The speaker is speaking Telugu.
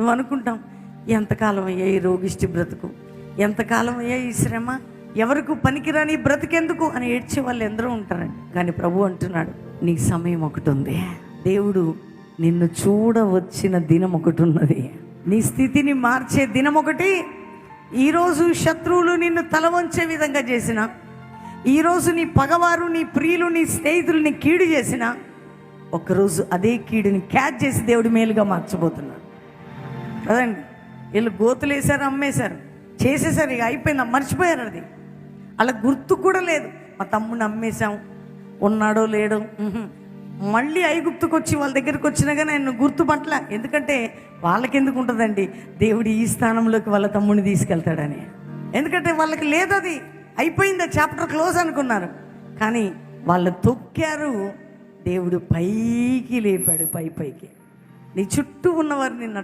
నువ్వు అనుకుంటాం ఎంతకాలం అయ్యా ఈ రోగిష్టి బ్రతుకు? ఎంతకాలం అయ్యా ఈ శ్రమ? ఎవరికి పనికిరాని బ్రతికెందుకు? అని ఏడ్చే వాళ్ళు ఎందరో ఉంటారండి. కానీ ప్రభు అంటున్నాడు నీ సమయం ఒకటి ఉంది. దేవుడు నిన్ను చూడవచ్చిన దినం ఒకటి ఉన్నది. నీ స్థితిని మార్చే దినం ఒకటి. ఈరోజు శత్రువులు నిన్ను తల వంచే విధంగా చేసిన. ఈరోజు నీ పగవారు నీ ప్రియులు నీ స్నేహితులు నీ కీడు చేసిన. ఒకరోజు అదే కీడుని క్యాచ్ చేసి దేవుడి మేలుగా మార్చబోతున్నాడు. కదండి వీళ్ళు గోతులు వేశారు అమ్మేశారు. చేసేసారు ఇక అయిపోయింది మర్చిపోయారు అది. అలా గుర్తు కూడా లేదు. మా తమ్ముడిని అమ్మేశాం ఉన్నాడో లేడో. మళ్ళీ ఐగుప్తుకు వచ్చి వాళ్ళ దగ్గరికి వచ్చినా కానీ ఆయన గుర్తుపట్ల ఎందుకంటే వాళ్ళకి ఎందుకు ఉంటుందండి? దేవుడు ఈ స్థానంలోకి వాళ్ళ తమ్ముడిని తీసుకెళ్తాడని. ఎందుకంటే వాళ్ళకి లేదు అది. అయిపోయింది ఆ చాప్టర్ క్లోజ్ అనుకున్నారు. కానీ వాళ్ళు తొక్కారు. దేవుడు పైకి లేపాడు పై పైకి. నీ చుట్టూ ఉన్నవారు నిన్న